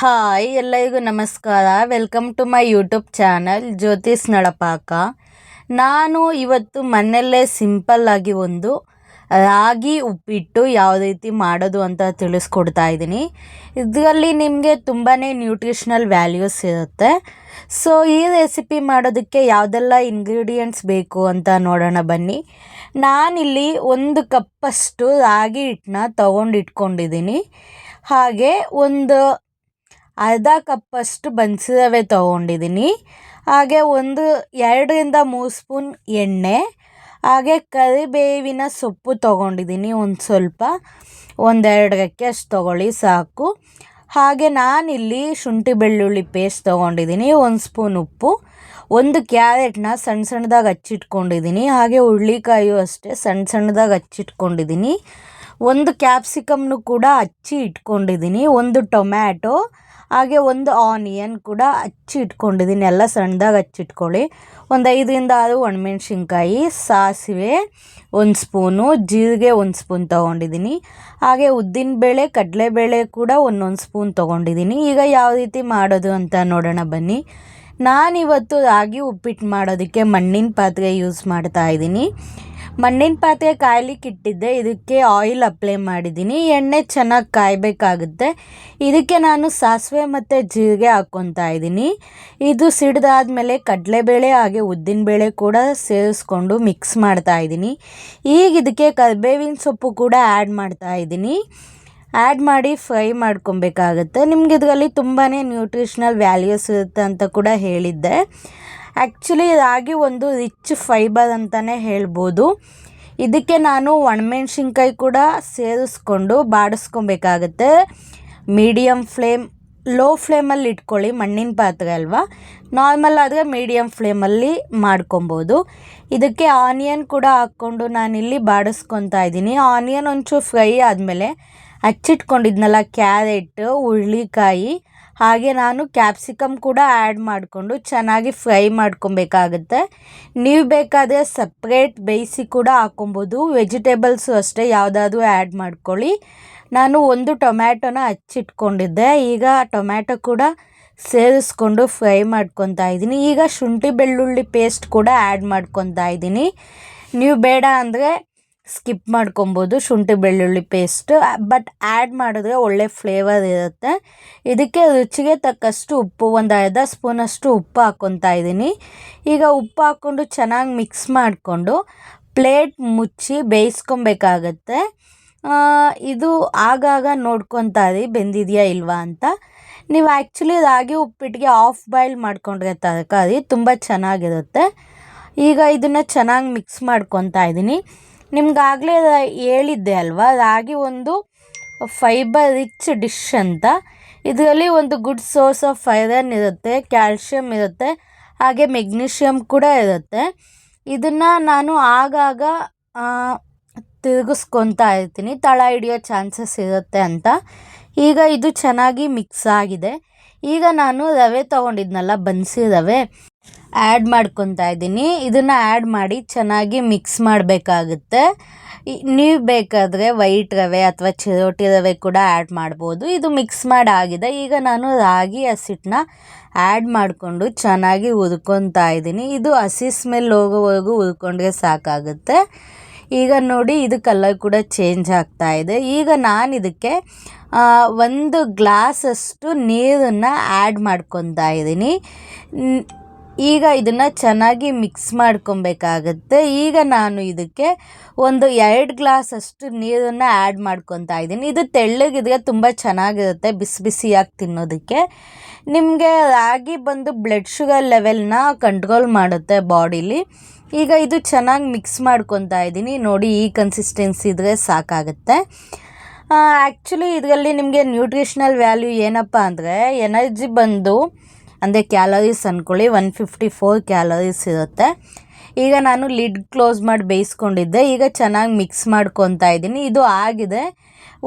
Hi, ಎಲ್ಲರಿಗೂ ನಮಸ್ಕಾರ. Welcome to my YouTube channel Jyothi's Nalapaka ನಾನು ಇವತ್ತು ಮನೆಯಲ್ಲೇ ಸಿಂಪಲ್ಲಾಗಿ ಒಂದು ರಾಗಿ ಉಪ್ಪಿಟ್ಟು ಯಾವ ರೀತಿ ಮಾಡೋದು ಅಂತ ತಿಳಿಸ್ಕೊಡ್ತಾ ಇದ್ದೀನಿ. ಇದರಲ್ಲಿ ನಿಮಗೆ ತುಂಬಾ ನ್ಯೂಟ್ರಿಷ್ನಲ್ ವ್ಯಾಲ್ಯೂಸ್ ಇರುತ್ತೆ. ಸೊ ಈ ರೆಸಿಪಿ ಮಾಡೋದಕ್ಕೆ ಯಾವುದೆಲ್ಲ ಇಂಗ್ರೀಡಿಯೆಂಟ್ಸ್ ಬೇಕು ಅಂತ ನೋಡೋಣ ಬನ್ನಿ. ನಾನಿಲ್ಲಿ ಒಂದು ಕಪ್ಪಷ್ಟು ರಾಗಿ ಹಿಟ್ಟನ್ನ ತೊಗೊಂಡು ಇಟ್ಕೊಂಡಿದ್ದೀನಿ ಹಾಗೆ ಒಂದು ಅರ್ಧ ಕಪ್ಪಷ್ಟು ಬನ್ಸಿ ರವೆ ತೊಗೊಂಡಿದ್ದೀನಿ. ಹಾಗೆ ಒಂದು ಎರಡರಿಂದ ಮೂರು ಸ್ಪೂನ್ ಎಣ್ಣೆ, ಹಾಗೆ ಕರಿಬೇವಿನ ಸೊಪ್ಪು ತೊಗೊಂಡಿದ್ದೀನಿ ಒಂದು ಸ್ವಲ್ಪ. ಒಂದೆರಡು ರೆಕ್ಕೆ ಅಷ್ಟು ತೊಗೊಳ್ಳಿ ಸಾಕು. ಹಾಗೆ ನಾನಿಲ್ಲಿ ಶುಂಠಿ ಬೆಳ್ಳುಳ್ಳಿ ಪೇಸ್ಟ್ ತೊಗೊಂಡಿದ್ದೀನಿ, ಒಂದು ಸ್ಪೂನ್ ಉಪ್ಪು, ಒಂದು ಕ್ಯಾರೆಟ್ನ ಸಣ್ಣ ಸಣ್ಣದಾಗಿ ಹಚ್ಚಿಟ್ಕೊಂಡಿದ್ದೀನಿ. ಹಾಗೆ ಹುಳ್ಳಿಕಾಯು ಅಷ್ಟೇ ಸಣ್ಣ ಸಣ್ಣದಾಗಿ ಹಚ್ಚಿಟ್ಕೊಂಡಿದ್ದೀನಿ. ಒಂದು ಕ್ಯಾಪ್ಸಿಕಮ್ನು ಕೂಡ ಹಚ್ಚಿ ಇಟ್ಕೊಂಡಿದ್ದೀನಿ, ಒಂದು ಟೊಮ್ಯಾಟೊ ಹಾಗೆ ಒಂದು ಆನಿಯನ್ ಕೂಡ ಹಚ್ಚಿ ಇಟ್ಕೊಂಡಿದ್ದೀನಿ. ಎಲ್ಲ ಸಣ್ಣದಾಗಿ ಹಚ್ಚಿಟ್ಕೊಳ್ಳಿ ಒಂದು ಐದರಿಂದ ಆರು ಒಣಮೆಣ್ಸಿನ್ಕಾಯಿ, ಸಾಸಿವೆ, ಒಂದು ಸ್ಪೂನು, ಜೀರಿಗೆ ಒಂದು ಸ್ಪೂನ್ ತೊಗೊಂಡಿದ್ದೀನಿ. ಹಾಗೆ ಉದ್ದಿನಬೇಳೆ ಕಡಲೆಬೇಳೆ ಕೂಡ ಒಂದೊಂದು ಸ್ಪೂನ್ ತೊಗೊಂಡಿದ್ದೀನಿ. ಈಗ ಯಾವ ರೀತಿ ಮಾಡೋದು ಅಂತ ನೋಡೋಣ ಬನ್ನಿ. ನಾನಿವತ್ತು ರಾಗಿ ಉಪ್ಪಿಟ್ಟು ಮಾಡೋದಕ್ಕೆ ಮಣ್ಣಿನ ಪಾತ್ರೆ ಯೂಸ್ ಮಾಡ್ತಾ ಇದ್ದೀನಿ. ಮಣ್ಣಿನ ಪಾತ್ರೆ ಕಾಯ್ಲಿಕ್ಕೆ ಇಟ್ಟಿದ್ದೆ. ಇದಕ್ಕೆ ಆಯಿಲ್ ಅಪ್ಲೈ ಮಾಡಿದ್ದೀನಿ. ಎಣ್ಣೆ ಚೆನ್ನಾಗಿ ಕಾಯಬೇಕಾಗುತ್ತೆ. ಇದಕ್ಕೆ ನಾನು ಸಾಸಿವೆ ಮತ್ತು ಜೀರಿಗೆ ಹಾಕ್ಕೊತಾ ಇದ್ದೀನಿ. ಇದು ಸಿಡ್ದಾದ್ಮೇಲೆ ಕಡಲೆಬೇಳೆ ಹಾಗೆ ಉದ್ದಿನಬೇಳೆ ಕೂಡ ಸೇರಿಸ್ಕೊಂಡು ಮಿಕ್ಸ್ ಮಾಡ್ತಾ ಇದ್ದೀನಿ. ಈಗ ಇದಕ್ಕೆ ಕರಿಬೇವಿನ ಸೊಪ್ಪು ಕೂಡ ಆ್ಯಡ್ ಮಾಡ್ತಾ ಇದ್ದೀನಿ. ಆ್ಯಡ್ ಮಾಡಿ ಫ್ರೈ ಮಾಡ್ಕೊಬೇಕಾಗುತ್ತೆ. ನಿಮ್ಗೆ ಇದರಲ್ಲಿ ತುಂಬಾ ನ್ಯೂಟ್ರಿಷ್ನಲ್ ವ್ಯಾಲ್ಯೂಸ್ ಇರುತ್ತೆ ಅಂತ ಕೂಡ ಹೇಳಿದ್ದೆ. ಆ್ಯಕ್ಚುಲಿ ರಾಗಿ ಒಂದು ರಿಚ್ ಫೈಬರ್ ಅಂತಲೇ ಹೇಳ್ಬೋದು. ಇದಕ್ಕೆ ನಾನು ಒಣಮೆಣ್ಸಿನ್ಕಾಯಿ ಕೂಡ ಸೇರಿಸ್ಕೊಂಡು ಬಾಡಿಸ್ಕೊಬೇಕಾಗತ್ತೆ. ಮೀಡಿಯಮ್ ಫ್ಲೇಮ್ ಲೋ ಫ್ಲೇಮಲ್ಲಿ ಇಟ್ಕೊಳ್ಳಿ, ಮಣ್ಣಿನ ಪಾತ್ರೆ ಅಲ್ವಾ? ನಾರ್ಮಲ್ ಆದರೆ ಮೀಡಿಯಮ್ ಫ್ಲೇಮಲ್ಲಿ ಮಾಡ್ಕೊಬೋದು. ಇದಕ್ಕೆ ಆನಿಯನ್ ಕೂಡ ಹಾಕ್ಕೊಂಡು ನಾನಿಲ್ಲಿ ಬಾಡಿಸ್ಕೊತಾ ಇದ್ದೀನಿ. ಆನಿಯನ್ ಒಂಚೂರು ಫ್ರೈ ಆದಮೇಲೆ ಹಚ್ಚಿಟ್ಕೊಂಡಿದ್ನಲ್ಲ ಕ್ಯಾರೆಟ್ ಹುಳ್ಳಿಕಾಯಿ ಹಾಗೆ ನಾನು ಕ್ಯಾಪ್ಸಿಕಮ್ ಕೂಡ ಆ್ಯಡ್ ಮಾಡಿಕೊಂಡು ಚೆನ್ನಾಗಿ ಫ್ರೈ ಮಾಡ್ಕೊಬೇಕಾಗುತ್ತೆ. ನೀವು ಬೇಕಾದರೆ ಸಪ್ರೇಟ್ ಬೇಯಿಸಿ ಕೂಡ ಹಾಕ್ಕೊಬೋದು ವೆಜಿಟೇಬಲ್ಸು ಅಷ್ಟೇ ಯಾವುದಾದ್ರೂ ಆ್ಯಡ್ ಮಾಡ್ಕೊಳ್ಳಿ. ನಾನು ಒಂದು ಟೊಮ್ಯಾಟೊನ ಹಚ್ಚಿಟ್ಕೊಂಡಿದ್ದೆ. ಈಗ ಟೊಮ್ಯಾಟೊ ಕೂಡ ಸೇರಿಸ್ಕೊಂಡು ಫ್ರೈ ಮಾಡ್ಕೊತಾ ಇದ್ದೀನಿ. ಈಗ ಶುಂಠಿ ಬೆಳ್ಳುಳ್ಳಿ ಪೇಸ್ಟ್ ಕೂಡ ಆ್ಯಡ್ ಮಾಡ್ಕೊತಾ ಇದ್ದೀನಿ. ನೀವು ಬೇಡ ಅಂದರೆ ಸ್ಕಿಪ್ ಮಾಡ್ಕೊಬೋದು ಶುಂಠಿ, ಬೆಳ್ಳುಳ್ಳಿ ಪೇಸ್ಟ್ ಬಟ್ ಆ್ಯಡ್ ಮಾಡಿದ್ರೆ ಒಳ್ಳೆ ಫ್ಲೇವರ್ ಇರುತ್ತೆ. ಇದಕ್ಕೆ ರುಚಿಗೆ ತಕ್ಕಷ್ಟು ಉಪ್ಪು, ಒಂದು ಅರ್ಧ ಸ್ಪೂನಷ್ಟು ಉಪ್ಪು ಹಾಕ್ಕೊತಾ ಇದ್ದೀನಿ. ಈಗ ಉಪ್ಪು ಹಾಕ್ಕೊಂಡು ಚೆನ್ನಾಗಿ ಮಿಕ್ಸ್ ಮಾಡಿಕೊಂಡು ಪ್ಲೇಟ್ ಮುಚ್ಚಿ ಬೇಯಿಸ್ಕೊಬೇಕಾಗತ್ತೆ. ಇದು ಆಗಾಗ ನೋಡ್ಕೊತಾ ಇರಿ, ಬೆಂದಿದೆಯಾ ಇಲ್ವಾ ಅಂತ. ನೀವು ಆ್ಯಕ್ಚುಲಿ ರಾಗಿ ಉಪ್ಪಿಟ್ಟಿಗೆ ಆಫ್ ಬಾಯ್ಲ್ ಮಾಡ್ಕೊಂಡ್ರೆ ತರಕಾರಿ ತುಂಬ ಚೆನ್ನಾಗಿರುತ್ತೆ. ಈಗ ಇದನ್ನು ಚೆನ್ನಾಗಿ ಮಿಕ್ಸ್ ಮಾಡ್ಕೊತಾ ಇದ್ದೀನಿ. ನಿಮ್ಗಾಗಲೇ ಹೇಳಿದ್ದೆ ಅಲ್ವಾ? ರಾಗಿ ಒಂದು ಫೈಬರ್ ರಿಚ್ ಡಿಶ್ ಅಂತ. ಇದರಲ್ಲಿ ಒಂದು ಗುಡ್ ಸೋರ್ಸ್ ಆಫ್ ಐರನ್ ಇರುತ್ತೆ ಕ್ಯಾಲ್ಶಿಯಮ್ ಇರುತ್ತೆ, ಹಾಗೆ ಮೆಗ್ನೀಷಿಯಮ್ ಕೂಡ ಇರುತ್ತೆ. ಇದನ್ನು ನಾನು ಆಗಾಗ ತಿರುಗಿಸ್ಕೊತಾ ಇರ್ತೀನಿ. ತಳ ಹಿಡಿಯೋ ಚಾನ್ಸಸ್ ಇರುತ್ತೆ ಅಂತ. ಈಗ ಇದು ಚೆನ್ನಾಗಿ ಮಿಕ್ಸ್ ಆಗಿದೆ. ಈಗ ನಾನು ರವೆ ತೊಗೊಂಡಿದ್ನಲ್ಲ, ಬನ್ಸಿ ರವೆ. ಆ್ಯಡ್ ಮಾಡ್ಕೊತಾ ಇದ್ದೀನಿ. ಇದನ್ನು ಆ್ಯಡ್ ಮಾಡಿ ಚೆನ್ನಾಗಿ ಮಿಕ್ಸ್ ಮಾಡಬೇಕಾಗುತ್ತೆ. ನೀವು ಬೇಕಾದರೆ ವೈಟ್ ರವೆ ಅಥವಾ ಚಿರೋಟಿ ರವೆ ಕೂಡ ಆ್ಯಡ್ ಮಾಡ್ಬೋದು. ಇದು ಮಿಕ್ಸ್ ಮಾಡಿ ಆಗಿದೆ ಈಗ ನಾನು ರಾಗಿ ಹಸಿಟ್ಟನ್ನ ಆ್ಯಡ್ ಮಾಡಿಕೊಂಡು ಚೆನ್ನಾಗಿ ಹುರ್ಕೊತಾ ಇದ್ದೀನಿ. ಇದು ಹಸಿ ಸ್ಮೆಲ್ ಹೋಗೋವರೆಗೂ ಹುರ್ಕೊಂಡ್ರೆ ಸಾಕಾಗುತ್ತೆ. ಈಗ ನೋಡಿ, ಇದು ಕಲರ್ ಕೂಡ ಚೇಂಜ್ ಆಗ್ತಾ ಇದೆ. ಈಗ ನಾನು ಇದಕ್ಕೆ ಒಂದು ಗ್ಲಾಸಷ್ಟು ನೀರನ್ನು ಆ್ಯಡ್ ಮಾಡ್ಕೊತಾ ಇದ್ದೀನಿ. ಈಗ ಇದನ್ನು ಚೆನ್ನಾಗಿ ಮಿಕ್ಸ್ ಮಾಡ್ಕೊಬೇಕಾಗತ್ತೆ. ಈಗ ನಾನು ಇದಕ್ಕೆ ಒಂದು ಎರಡು ಗ್ಲಾಸಷ್ಟು ನೀರನ್ನು ಆ್ಯಡ್ ಮಾಡ್ಕೊತಾ ಇದ್ದೀನಿ. ಇದು ತೆಳ್ಳಗಿದ್ರೆ ತುಂಬ ಚೆನ್ನಾಗಿರುತ್ತೆ ಬಿಸಿ ಬಿಸಿಯಾಗಿ ತಿನ್ನೋದಕ್ಕೆ. ನಿಮಗೆ ರಾಗಿ ಬಂದು ಬ್ಲಡ್ ಶುಗರ್ ಲೆವೆಲ್ನ ಕಂಟ್ರೋಲ್ ಮಾಡುತ್ತೆ ಬಾಡಿಲಿ ಈಗ ಇದು ಚೆನ್ನಾಗಿ ಮಿಕ್ಸ್ ಮಾಡ್ಕೊತಾ ಇದ್ದೀನಿ. ನೋಡಿ ಈ ಕನ್ಸಿಸ್ಟೆನ್ಸಿ ಇದ್ರೆ ಸಾಕಾಗುತ್ತೆ. ಆ್ಯಕ್ಚುಲಿ ಇದರಲ್ಲಿ ನಿಮಗೆ ನ್ಯೂಟ್ರಿಷ್ನಲ್ ವ್ಯಾಲ್ಯೂ ಏನಪ್ಪ ಅಂದರೆ ಎನರ್ಜಿ ಬಂದು ಅಂದರೆ ಕ್ಯಾಲರೀಸ್ ಅಂದ್ಕೊಳ್ಳಿ ಒನ್ ಫಿಫ್ಟಿ ಫೋರ್ ಕ್ಯಾಲರೀಸ್ ಇರುತ್ತೆ. ಈಗ ನಾನು ಲಿಡ್ ಕ್ಲೋಸ್ ಮಾಡಿ ಬೇಯಿಸ್ಕೊಂಡಿದ್ದೆ. ಈಗ ಚೆನ್ನಾಗಿ ಮಿಕ್ಸ್ ಮಾಡ್ಕೊತಾ ಇದ್ದೀನಿ. ಇದು ಆಗಿದೆ.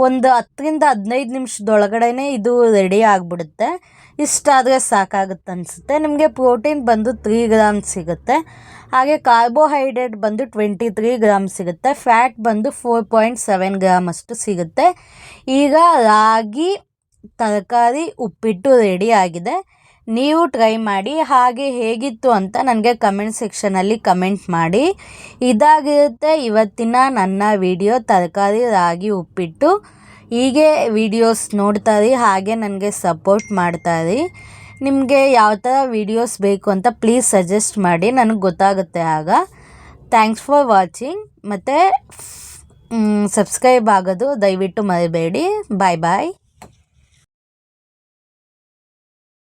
ಒಂದು ಹತ್ತರಿಂದ ಹದಿನೈದು ನಿಮಿಷದೊಳಗಡೆ ಇದು ರೆಡಿ ಆಗಿಬಿಡುತ್ತೆ. ಇಷ್ಟಾದರೆ ಸಾಕಾಗುತ್ತೆ ಅನಿಸುತ್ತೆ. ನಿಮಗೆ ಪ್ರೋಟೀನ್ ಬಂದು ತ್ರೀ ಗ್ರಾಮ್ ಸಿಗುತ್ತೆ. ಹಾಗೆ ಕಾರ್ಬೋಹೈಡ್ರೇಟ್ ಬಂದು ಟ್ವೆಂಟಿ ತ್ರೀ ಗ್ರಾಮ್ ಸಿಗುತ್ತೆ. ಫ್ಯಾಟ್ ಬಂದು ಫೋರ್ ಪಾಯಿಂಟ್ ಸೆವೆನ್ ಗ್ರಾಮ್ ಅಷ್ಟು ಸಿಗುತ್ತೆ. ಈಗ ರಾಗಿ, ತರಕಾರಿ, ಉಪ್ಪಿಟ್ಟು ರೆಡಿ ಆಗಿದೆ. ನೀವು ಟ್ರೈ ಮಾಡಿ ಹಾಗೆ ಹೇಗಿತ್ತು ಅಂತ ನನಗೆ ಕಮೆಂಟ್ ಸೆಕ್ಷನಲ್ಲಿ ಕಮೆಂಟ್ ಮಾಡಿ. ಇದಾಗಿರುತ್ತೆ ಇವತ್ತಿನ ನನ್ನ ವಿಡಿಯೋ ತರಕಾರಿ, ರಾಗಿ, ಉಪ್ಪಿಟ್ಟು. ಹೀಗೆ ವಿಡಿಯೋಸ್ ನೋಡ್ತಾರೆ ಹಾಗೆ ನನಗೆ ಸಪೋರ್ಟ್ ಮಾಡ್ತಾರೆ ನಿಮಗೆ ಯಾವ ಥರ ವಿಡಿಯೋಸ್ ಬೇಕು ಅಂತ ಪ್ಲೀಸ್ ಸಜೆಸ್ಟ್ ಮಾಡಿ, ನನಗೆ ಗೊತ್ತಾಗುತ್ತೆ ಆಗ. ಥ್ಯಾಂಕ್ಸ್ ಫಾರ್ ವಾಚಿಂಗ್ ಮತ್ತು ಸಬ್ಸ್ಕ್ರೈಬ್ ಆಗೋದು ದಯವಿಟ್ಟು ಮರಿಬೇಡಿ. ಬಾಯ್ ಬಾಯ್